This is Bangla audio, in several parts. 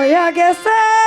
হইয়া গেছে।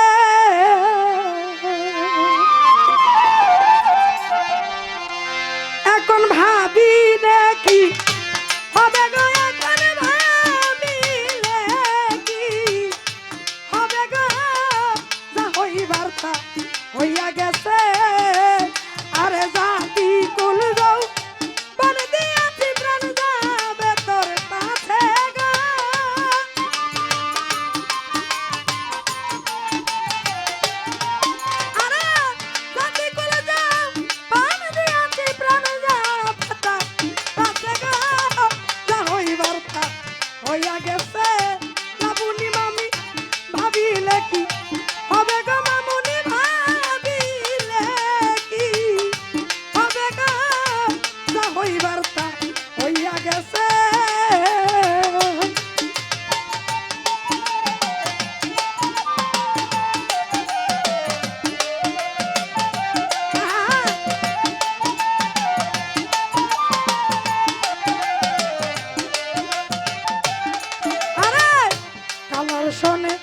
দর্শনে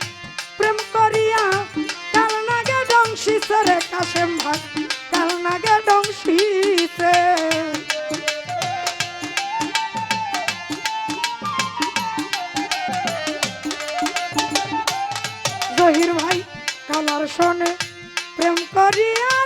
প্রেম করিয়া, কাল নাগে ডংশিসে রে কাশেম ভাই কাল নাগে ডংশিসে জহির ভাই কালার শোনে প্রেম করিয়া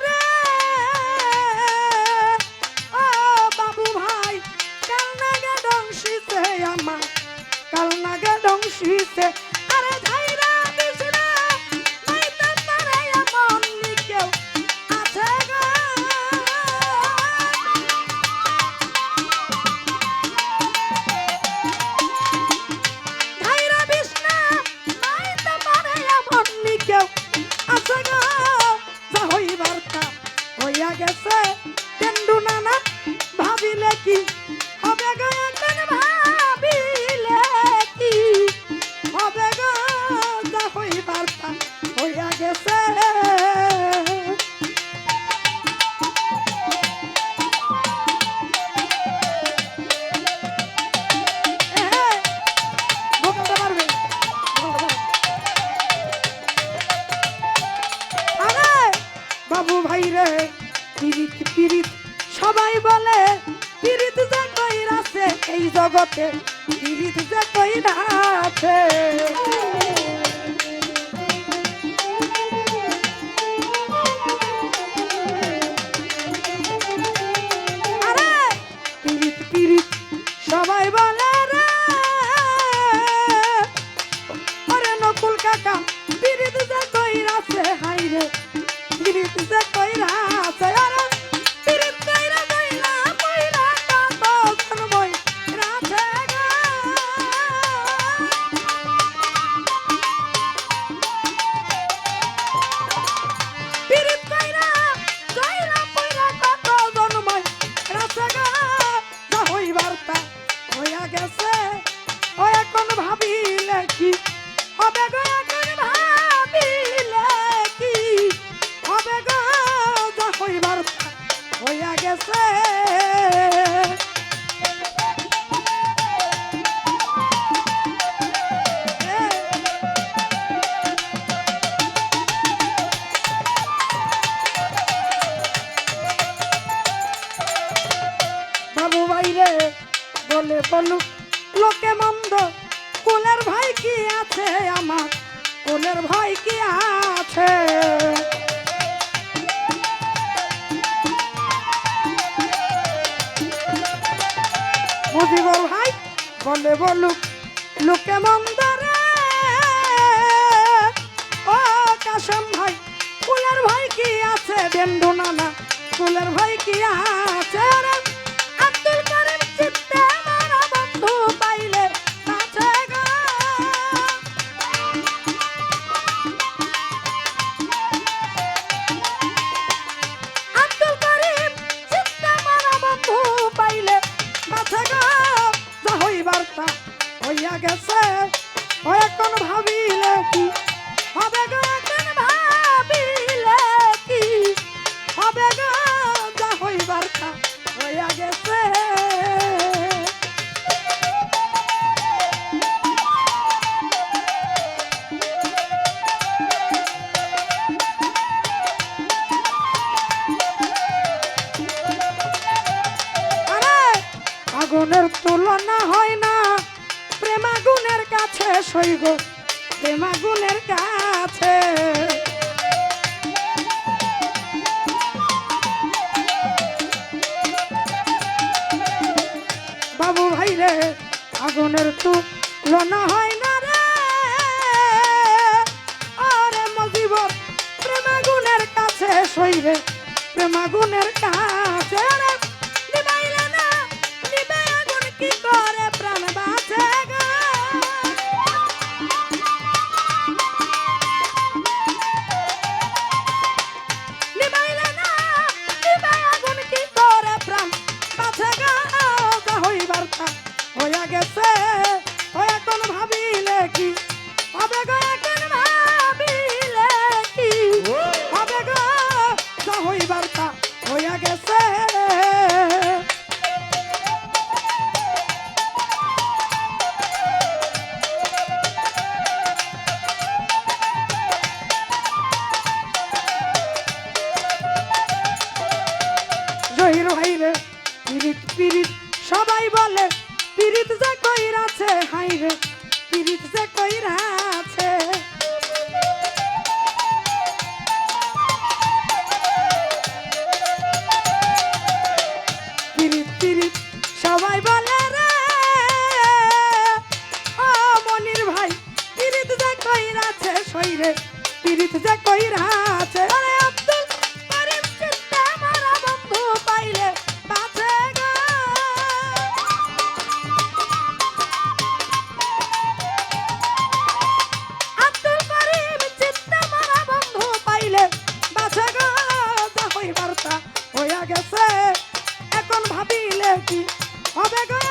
রাতে টিভিতে মনে বলুক, লোকে মন্দরে ও কাশম ভাই, ফুলের ভাই কি আছে বেন্ডু নানা? ফুলের ভাই কি আছে রে? গেছে। ভাবিলে কি? হবে ভাবিলে কি? হবে যা হইবার হইয়া গেছে। আগুনের তুলনা হয় না। প্রেমাগুনের কাছে সইব প্রেমাগুনের কাছে। বাবু ভাই রে, আগুনের তুলনা হয় না রে। আরে মজিবর, প্রেমাগুনের কাছে সইবে প্রেমাগুনের কাছে রে। গেছে। এখন ভাবিলে কি? হবে গো, এখন ভাবিলে কি? হবে গো হইবার তা হইয়া গেছে সবাই বলে কইরাছে হাইরে পিরিত যে কইরাছে। পিরিত পিরিত সবাই হবে গো